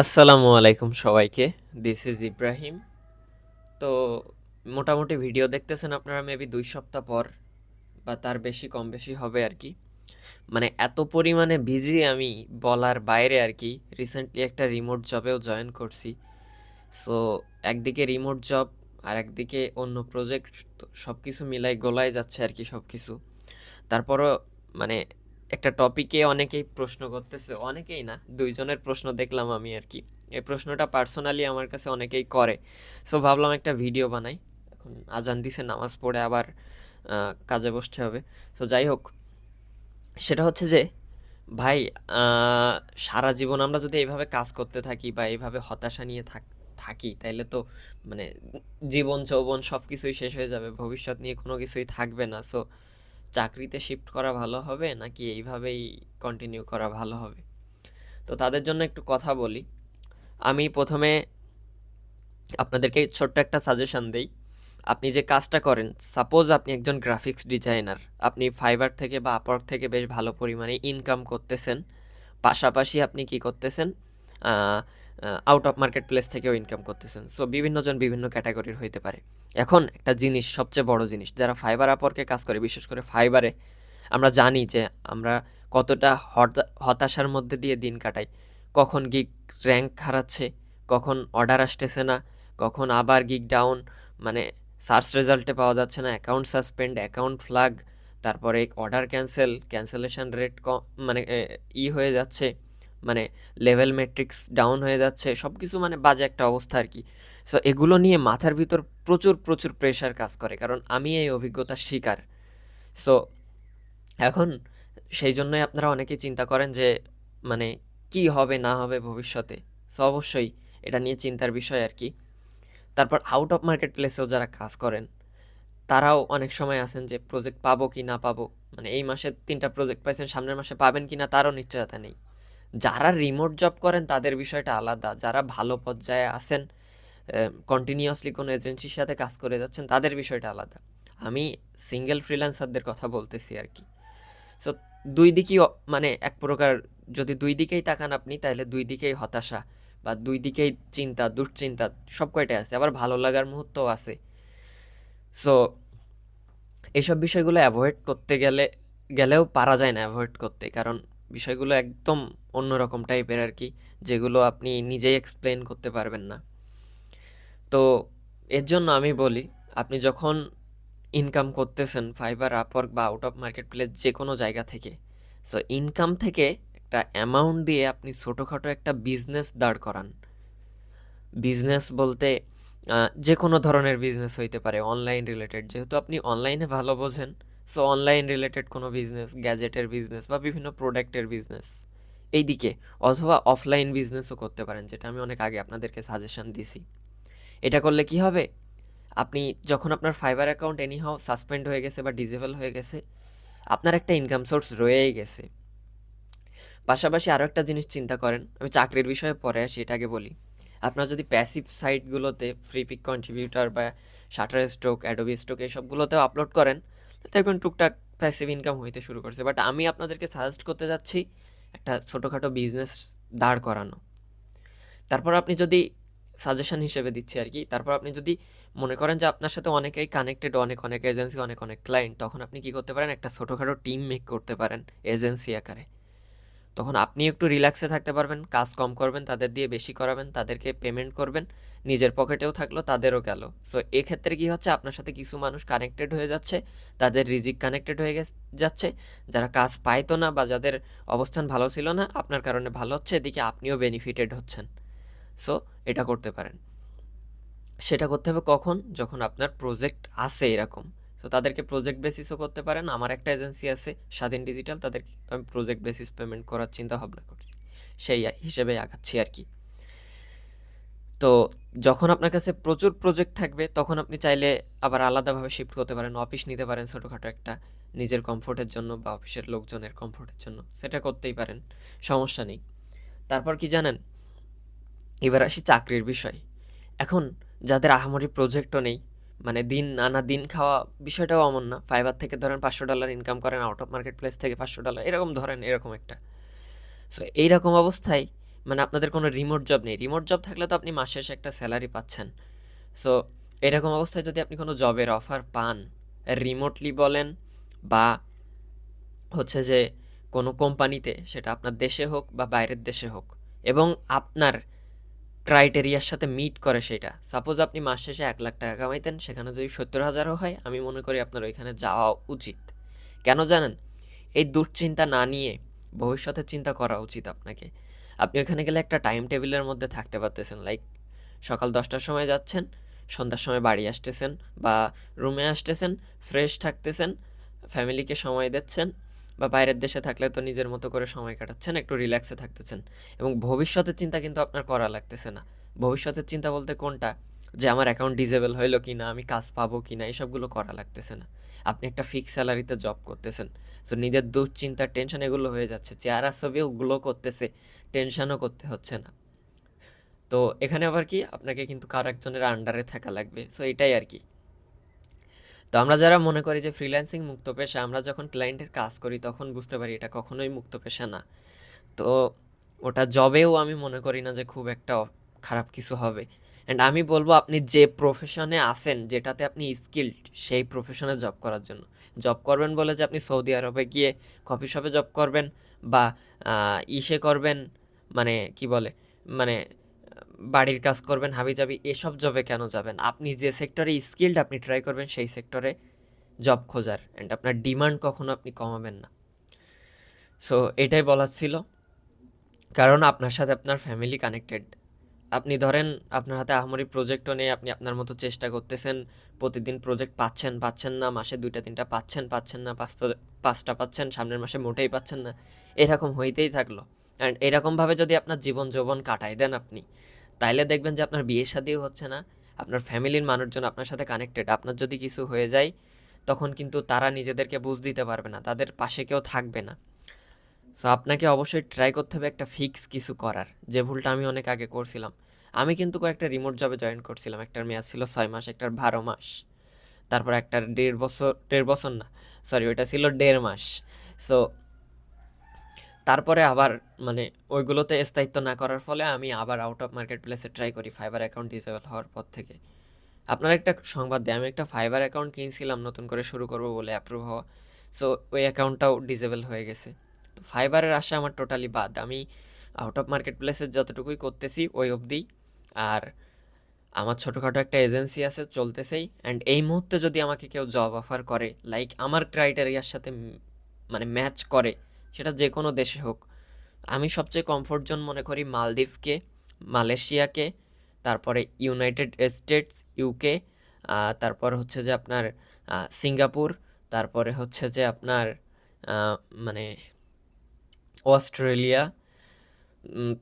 আসসালামু আলাইকুম সবাইকে। দিস ইজ ইব্রাহিম তো, মোটামুটি ভিডিও দেখতেছেন আপনারা মেবি দুই সপ্তাহ পর, বা তার বেশি কম বেশি হবে আর কি। মানে এত পরিমাণে বিজি আমি বলার বাইরে আর কি। রিসেন্টলি একটা রিমোট জবেও জয়েন করছি। সো একদিকে রিমোট জব আর একদিকে অন্য প্রজেক্ট সব কিছু মিলাই গোলায় যাচ্ছে আর কি সব কিছু তারপরও মানে একটা টপিকে অনেকেই প্রশ্ন করতেছে, অনেকেই না, দুইজনের প্রশ্ন দেখলাম আমি আর কি। এই প্রশ্নটা পার্সোনালি আমার কাছে অনেকেই করে। সো ভাবলাম একটা ভিডিও বানাই। এখন আজান দিছে, নামাজ পড়ে আবার কাজে বসতে হবে। সো যাই হোক, সেটা হচ্ছে যে, ভাই সারা জীবন আমরা যদি এইভাবে কাজ করতে থাকি বা এইভাবে হতাশা নিয়ে থাক, থাকি, তাইলে তো মানে জীবন যৌবন সব কিছুই শেষ হয়ে যাবে, ভবিষ্যৎ নিয়ে কোনো কিছুই থাকবে না। সো চাকরিতে শিফট করা ভালো হবে নাকি এইভাবেই কন্টিনিউ করা ভালো হবে? তো তাদের জন্য একটু কথা বলি। আমি প্রথমে আপনাদেরকে ছোট্ট একটা সাজেশন দেই। আপনি যে কাজটা করেন সাপোজ আপনি একজন গ্রাফিক্স ডিজাইনার আপনি ফাইবার থেকে বা আপওয়ার্ক থেকে বেশ ভালো পরিমাণে ইনকাম করতেছেন। পাশাপাশি আপনি কি করতেছেন? আউট অফ মার্কেট প্লেস থেকেও ইনকাম করতেছেন। সো বিভিন্নজন বিভিন্ন ক্যাটাগরির হইতে পারে। এখন একটা জিনিস, সবচেয়ে বড় জিনিস, যারা ফাইবার আপওয়ার্কে কাজ করে, বিশেষ করে ফাইবারে আমরা জানি যে আমরা কতটা হতা- হতাশার মধ্যে দিয়ে দিন কাটাই। কখন গিগ র্যাঙ্ক হারাচ্ছে, কখন অর্ডার আসতেছে না, কখন আবার গিগ ডাউন মানে সার্চ রেজাল্টে পাওয়া যাচ্ছে না অ্যাকাউন্ট সাসপেন্ড অ্যাকাউন্ট ফ্ল্যাগ তারপরে অর্ডার ক্যান্সেল ক্যান্সেলেশন রেট কম মানে ই হয়ে যাচ্ছে। মানে লেভেল ম্যাট্রিক্স ডাউন হয়ে যাচ্ছে সব কিছু মানে বাজে একটা অবস্থা আর কি। সো এগুলো নিয়ে মাথার ভিতর প্রচুর প্রচুর প্রেশার কাজ করে, কারণ আমি এই অভিজ্ঞতার শিকার। সো এখন সেই জন্যই আপনারা অনেকেই চিন্তা করেন যে মানে কি হবে, না হবে ভবিষ্যতে। সো অবশ্যই এটা নিয়ে চিন্তার বিষয় আর কি। তারপর আউট অফ মার্কেট প্লেসেও যারা কাজ করেন, তারাও অনেক সময় আছেন যে প্রজেক্ট পাবো কি না পাবো। মানে এই মাসে তিনটা প্রজেক্ট পাইছেন, সামনের মাসে পাবেন কি না, তারও নিশ্চয়তা নেই। যারা রিমোট জব করেন, তাদের বিষয়টা আলাদা। যারা ভালো পর্যায়ে আছেন কন্টিনিউয়াসলি কোনো এজেন্সির সাথে কাজ করে যাচ্ছেন, তাদের বিষয়টা আলাদা। আমি সিঙ্গেল ফ্রিল্যান্সারদের কথা বলতেছি আর কি। সো দুই দিকেই মানে এক প্রকার, যদি দুই দিকেই তাকান আপনি, তাহলে দুই দিকেই হতাশা বা দুই দিকেই চিন্তা, দুশ্চিন্তা, সব কয়টাই আছে। আবার ভালো লাগার মুহূর্তও আছে। সো এইসব বিষয়গুলো অ্যাভয়েড করতে গেলে, গেলেও পারা যায় না অ্যাভয়েড করতে। কারণ বিষয়গুলো একদম অন্যরকম টাইপের আর কি, যেগুলো আপনি নিজেই এক্সপ্লেন করতে পারবেন না। তো এর জন্য আমি বলি, আপনি যখন ইনকাম করতেছেন ফাইবার আপওয়ার্ক বা আউট অফ মার্কেট প্লেস যে কোনো জায়গা থেকে সো ইনকাম থেকে একটা অ্যামাউন্ট দিয়ে আপনি ছোটোখাটো একটা বিজনেস দাঁড় করান। বিজনেস বলতে যে কোনো ধরনের বিজনেস হইতে পারে অনলাইন রিলেটেড যেহেতু আপনি অনলাইনে ভালো বোঝেন সো অনলাইন রিলেটেড কোনো বিজনেস গ্যাজেটের বিজনেস বা বিভিন্ন প্রোডাক্টের বিজনেস এই দিকে অথবা অফলাইন বিজনেসও করতে পারেন, যেটা আমি অনেক আগে আপনাদেরকে সাজেশন দিছি এটা করলে কি হবে? আপনি যখন আপনার ফাইবার অ্যাকাউন্ট এনিহাও সাসপেন্ড হয়ে গেছে বা ডিজেবল হয়ে গেছে, আপনার একটা ইনকাম সোর্স রয়েই গেছে। পাশাপাশি আরও একটা জিনিস চিন্তা করেন, আমি চাকরির বিষয়ে পরে আসি, এটা আগে বলি। আপনার যদি প্যাসিভ সাইটগুলোতে ফ্রি পিক কন্ট্রিবিউটার বা শাটার স্ট্রোক অ্যাডোবি স্ট্রোক এইসবগুলোতেও আপলোড করেন দেখবেন টুকটাক প্যাসিভ ইনকাম হইতে শুরু করছে। বাট আমি আপনাদেরকে সাজেস্ট করতে যাচ্ছি একটা ছোটোখাটো বিজনেস দাঁড় করানো। তারপর আপনি যদি সাজেশান হিসেবে দিচ্ছি আর কি, তারপর আপনি যদি মনে করেন যে আপনার সাথে অনেকেই কানেক্টেড অনেক অনেক এজেন্সি অনেক অনেক ক্লায়েন্ট তখন আপনি কি করতে পারেন? একটা ছোটোখাটো টিম মেক করতে পারেন এজেন্সি আকারে। তখন আপনি একটু রিল্যাক্সে থাকতে পারবেন, কাজ কম করবেন, তাদের দিয়ে বেশি করাবেন, তাদেরকে পেমেন্ট করবেন, নিজের পকেটেও থাকল, তাদেরও গেল। সো এক্ষেত্রে কি হচ্ছে? আপনার সাথে কিছু মানুষ কানেক্টেড হয়ে যাচ্ছে, তাদের রিজিক কানেক্টেড হয়ে যাচ্ছে। যারা কাজ পাইতো না বা যাদের অবস্থান ভালো ছিল না, আপনার কারণে ভালো হচ্ছে, এদিকে আপনিও বেনিফিটেড হচ্ছেন। সো এটা করতে পারেন। সেটা করতে হবে কখন? যখন আপনার প্রজেক্ট আছে এরকম। তো তাদেরকে প্রজেক্ট বেসিসও করতে পারেন। আমার একটা এজেন্সি আছে স্বাধীন ডিজিটাল তাদেরকে আমি প্রজেক্ট বেসিস পেমেন্ট করার চিন্তা ভাবনা করছি। সেই হিসেবে আগাচ্ছি আর কি। তো যখন আপনার কাছে প্রচুর প্রজেক্ট থাকবে, তখন আপনি চাইলে আবার আলাদাভাবে শিফট করতে পারেন। অফিস নিতে পারেন ছোটোখাটো একটা নিজের কমফোর্টের জন্য বা অফিসের লোকজনের কমফোর্টের জন্য। সেটা করতেই পারেন, সমস্যা নেই। তারপর কি জানেন? এবার আসি চাকরির বিষয়। এখন যাদের আহামরি প্রজেক্টও নেই মানে দিন আনা দিন খাওয়া বিষয়টাও অমন না। ফাইবার থেকে ধরেন পাঁচশো ডলার ইনকাম করেন আউট অফ মার্কেট প্লেস থেকে পাঁচশো ডলার এরকম ধরেন, এরকম একটা। সো এইরকম অবস্থায় মানে আপনাদের কোনো রিমোট জব নেই। রিমোট জব থাকলে তো আপনি মাসে একটা স্যালারি পাচ্ছেন। সো এরকম অবস্থায় যদি আপনি কোনো জবের অফার পান রিমোটলি বলেন বা হচ্ছে যে কোনো কোম্পানিতে সেটা আপনার দেশে হোক বা বাইরের দেশে হোক, এবং আপনার ক্রাইটেরিয়ার সাথে মিট করে সেটা। সাপোজ আপনি মাস শেষে এক লাখ টাকা কামাইতেন, সেখানে যদি সত্তর হাজারও হয়, আমি মনে করি আপনার ওইখানে যাওয়া উচিত। কেন জানেন? এই দুশ্চিন্তা না নিয়ে ভবিষ্যতের চিন্তা করা উচিত আপনাকে। আপনি ওখানে গেলে একটা টাইম টেবিলের মধ্যে থাকতে পারতেছেন লাইক সকাল দশটার সময় যাচ্ছেন, সন্ধ্যার সময় বাড়ি আসতেছেন বা রুমে আসতেছেন ফ্রেশ থাকতেছেন ফ্যামিলিকে সময় দিচ্ছেন বা বাইরের দেশে থাকলে তো নিজের মতো করে সময় কাটাচ্ছেন, একটু রিল্যাক্সে থাকতেছেন। এবং ভবিষ্যতের চিন্তা কিন্তু আপনার করা লাগতেছে না। ভবিষ্যতের চিন্তা বলতে কোনটা? যে আমার অ্যাকাউন্ট ডিজেবল হইল কি না আমি কাজ পাবো কি না এসবগুলো করা লাগতেছে না। আপনি একটা ফিক্স স্যালারিতে জব করতেছেন। সো নিজের দুশ্চিন্তা টেনশন এগুলো হয়ে যাচ্ছে। চেহারা ছবি ওগুলো করতেছে টেনশনও করতে হচ্ছে না। তো এখানে আবার কি? আপনাকে কিন্তু কারও একজনের আন্ডারে থাকা লাগবে। সো এটাই আর কি। তো আমরা যারা মনে করি যে ফ্রিল্যান্সিং মুক্ত পেশা, আমরা যখন ক্লায়েন্টের কাজ করি তখন বুঝতে পারি এটা কখনোই মুক্ত পেশা না। তো ওটা জবেও আমি মনে করি না যে খুব একটা খারাপ কিছু হবে। অ্যান্ড আমি বলব আপনি যে প্রফেশনে আছেন, যেটাতে আপনি স্কিল্ড সেই প্রফেশনে জব করার জন্য। জব করবেন বলে যে আপনি সৌদি আরবে গিয়ে কফি শপে জব করবেন বা ইসে করবেন মানে কি বলে মানে বাড়ির কাজ করবেন, হাবিজাবি, এসব জবে কেন যাবেন? আপনি যে সেক্টরে স্কিল্ড আপনি ট্রাই করবেন, সেই সেক্টরে জব খোঁজার অ্যান্ড আপনার ডিমান্ড কখনো আপনি কমাবেন না। সো এটাই বলার ছিল। কারণ আপনার সাথে আপনার ফ্যামিলি কানেক্টেড আপনি ধরেন, আপনার হাতে আহামরি প্রজেক্টও নেই, আপনি আপনার মতো চেষ্টা করতেছেন, প্রতিদিন প্রজেক্ট পাচ্ছেন পাচ্ছেন না, মাসে দুইটা, তিনটা পাচ্ছেন পাচ্ছেন না, পাঁচটা পাঁচটা পাচ্ছেন, সামনের মাসে মোটেই পাচ্ছেন না। এরকম হইতেই থাকল। অ্যান্ড এরকমভাবে যদি আপনার জীবন যৌবন কাটাই দেন আপনি তাইলে দেখবেন যে আপনার বিয়ে শাদিও হচ্ছে না। আপনার ফ্যামিলির মানুষজন আপনার সাথে কানেক্টেড আপনার যদি কিছু হয়ে যায়, তখন কিন্তু তারা নিজেদেরকে বুঝ দিতে পারবে না। তাদের পাশে কেউ থাকবে না। সো আপনাকে অবশ্যই ট্রাই করতে হবে একটা ফিক্স কিছু করার। যে ভুলটা আমি অনেক আগে করছিলাম। আমি কিন্তু কয়েকটা রিমোট জবে জয়েন করছিলাম। একটার মেয়াদ ছিল ছয় মাস, একটার বারো মাস। তারপর একটার দেড় বছর দেড় বছর না সরি ওইটা ছিল দেড় মাস। সো তারপরে আবার মানে ওইগুলোতে স্থায়িত্ব না করার ফলে আমি আবার আউট অফ মার্কেট প্লেসে ট্রাই করি ফাইবার অ্যাকাউন্ট ডিসেবল হওয়ার পর থেকে। আপনার একটা সংবাদ দেয় আমি একটা ফাইবার অ্যাকাউন্ট কিনছিলাম, নতুন করে শুরু করব বলে অ্যাপ্রুভ হওয়া। সো ওই অ্যাকাউন্টটাও ডিসেবল হয়ে গেছে। তো ফাইবারের আশা আমার টোটালি বাদ। আমি আউট অফ মার্কেট প্লেসের যতটুকুই করতেছি, ওই অবধি। আর আমার ছোটোখাটো একটা এজেন্সি আছে, চলতেছেই। অ্যান্ড এই মুহূর্তে যদি আমাকে কেউ জব অফার করে লাইক আমার ক্রাইটেরিয়ার সাথে মানে ম্যাচ করে সেটা যে কোনো দেশে হোক। আমি সবচেয়ে কমফোর্ট জোন মনে করি মালদ্বীপকে, মালয়েশিয়াকে, তারপরে ইউনাইটেড স্টেটস ইউকে তারপর হচ্ছে যে আপনার সিঙ্গাপুর, তারপরে হচ্ছে যে আপনার মানে অস্ট্রেলিয়া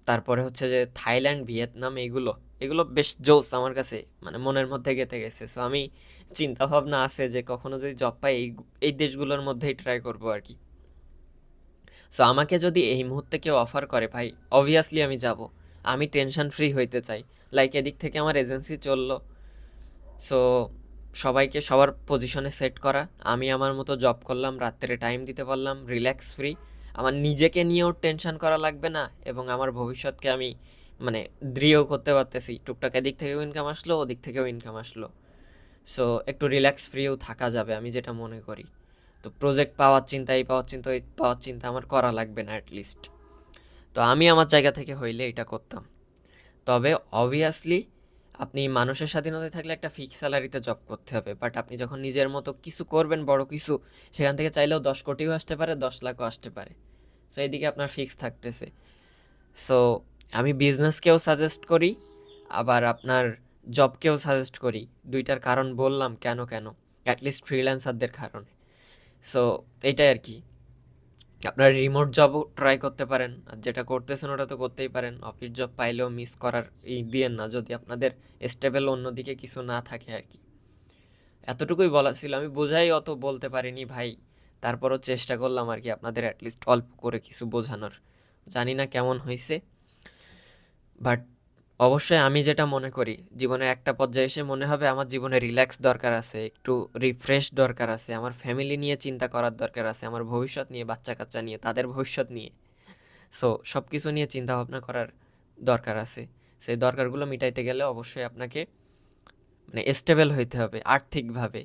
তারপরে হচ্ছে যে থাইল্যান্ড, ভিয়েতনাম এগুলো এগুলো বেশ জোস আমার কাছে মানে মনের মধ্যে গেঁথে গেছে। সো আমি চিন্তাভাবনা আছে যে কখনো যদি জব পাই এই এই দেশগুলোর মধ্যেই ট্রাই করব আর কি। সো আমাকে যদি এই মুহূর্তে কেউ অফার করে, ভাই অবভিয়াসলি আমি যাব। আমি টেনশন ফ্রি হইতে চাই। লাইক এদিক থেকে আমার এজেন্সি চলল। সো সবাইকে সবার পজিশনে সেট করা। আমি আমার মতো জব করলাম, রাত্রে টাইম দিতে পারলাম রিল্যাক্স ফ্রি আমার নিজেকে নিয়েও টেনশন করা লাগবে না এবং আমার ভবিষ্যৎকে আমি মানে দৃঢ় করতে পারতেছি। টুকটাক এদিক থেকেও ইনকাম আসলো, ওদিক থেকেও ইনকাম আসলো। সো একটু রিল্যাক্স ফ্রিও থাকা যাবে, আমি যেটা মনে করি। তো প্রজেক্ট পাওয়ার চিন্তা, এই পাওয়ার চিন্তা, ওই পাওয়ার চিন্তা আমার করা লাগবে না অ্যাটলিস্ট তো আমি আমার জায়গা থেকে হইলে এটা করতাম। তবে অবভিয়াসলি আপনি মানুষের স্বাধীনতায় থাকলে একটা ফিক্স স্যালারিতে জব করতে হবে। বাট আপনি যখন নিজের মতো কিছু করবেন, বড় কিছু, সেখান থেকে চাইলেও দশ কোটিও আসতে পারে, দশ লাখও আসতে পারে। সো এইদিকে আপনার ফিক্স থাকতেছে। সো আমি বিজনেসকেও সাজেস্ট করি, আবার আপনার জবকেও সাজেস্ট করি। দুইটার কারণ বললাম, কেন কেন? অ্যাটলিস্ট ফ্রিল্যান্সারদের কারণে। সো এইটাই আর কি। আপনার রিমোট জবও ট্রাই করতে পারেন। আর যেটা করতেছেন ওটা তো করতেই পারেন। অফিস জব পাইলেও মিস করার এই দিয়েন না। যদি আপনাদের স্টেবল অন্যদিকে কিছু না থাকে আর কি। এতটুকুই বলা ছিল। আমি বোঝাই অত বলতে পারিনি ভাই। তারপরও চেষ্টা করলাম আর কি আপনাদের অ্যাটলিস্ট অল্প করে কিছু বোঝানোর। জানি না কেমন হয়েছে বাট অবশ্যই আমি যেটা মনে করি, জীবনের একটা পর্যায়ে এসে মনে হবে আমার জীবনে রিল্যাক্স দরকার আছে, একটু রিফ্রেশ দরকার আছে, আমার ফ্যামিলি নিয়ে চিন্তা করার দরকার আছে, আমার ভবিষ্যৎ নিয়ে বাচ্চা কাচ্চা নিয়ে, তাদের ভবিষ্যৎ নিয়ে। সো সব কিছু নিয়ে চিন্তা ভাবনা করার দরকার আছে। সেই দরকারগুলো মিটাইতে গেলে অবশ্যই আপনাকে মানে স্টেবল হইতে হবে, আর্থিকভাবে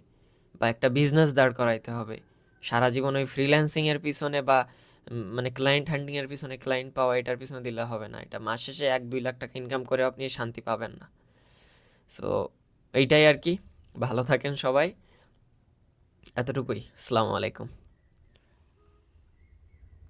বা একটা বিজনেস দাঁড় করাইতে হবে। সারা জীবন ওই ফ্রিল্যান্সিংয়ের পিছনে বা মানে ক্লায়েন্ট হ্যান্ডিংয়ের পিছনে ক্লায়েন্ট পাওয়া এটার পিছনে দিলে হবে না। এটা মাস শেষে এক, দুই লাখ টাকা ইনকাম করে আপনি শান্তি পাবেন না। সো এইটাই আর কি। ভালো থাকেন সবাই। এতটুকুই। আসসালামু আলাইকুম।